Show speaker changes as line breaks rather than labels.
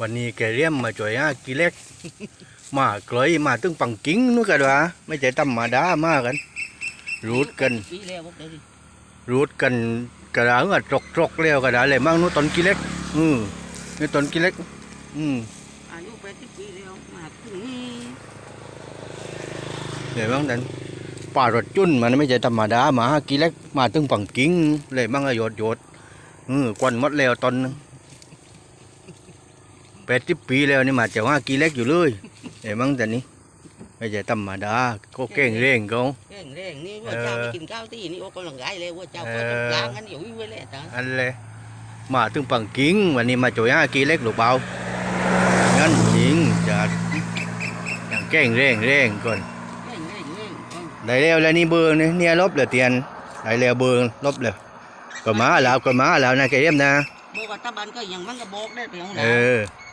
วันนี้แกเรียมมาจ่วยฮะกีเล็ก มาเกลยมาตึงปังกิ้งนู่นกันวะไม่ใช่ธรรมดามากัน รูดกัน
ปีแล้วบอกเดี๋ยวดิ
รูดกันกระดาษก็ตรกตรกๆแล้วกระดาษเลยมั่งนู้นต้นกีเล็ก อืมนี่ต้นกีเล็ก อืม
อายุแปดสิบปีแล้วมาถึงนี่
เดี๋ยวมั่งนั้นป่ารถจุนมันไม่ใช่ธรรมดามาหากีเล็กมาตึงปังกิ้งเลยมั่งก็โยดโยดอืมควันหมดแล้วตอนนึง แปดสิบปีแล้วนี่มาเจ้าห้ากีเล็กอยู่เลยเดี๋ยวมั่งแต่นี้ไม่ใช่ธรรมดาก็เก่งเร่งเขา
แรงแรงๆนี่ว่าเจ้าไปกินข้าวที่นี่ออกกำลังกายเลยว่าเจ้าก็ต้องล้างกันอยู่ไว้แล้วจ้ะ
อันเลยมาถึงปังกิ้งวันนี้มาจ่วยห้ากีเล็กหรือเปล่างั้นจริงจะอย่างแกล้งเร่งเร่งก่อน
แรงแรงแรงเออ
ได้แล้วแล้วนี่เบอร์นี่เนี่ยลบเลยเตียนได้แล้วเบอร์ลบเลยก็มาแล้วก็มาแล้วนะแกเยี่ยมนะ
บอกว่าตาบันก็ยังมันก็บอกได้แต่ของ
เอ
เรา
อ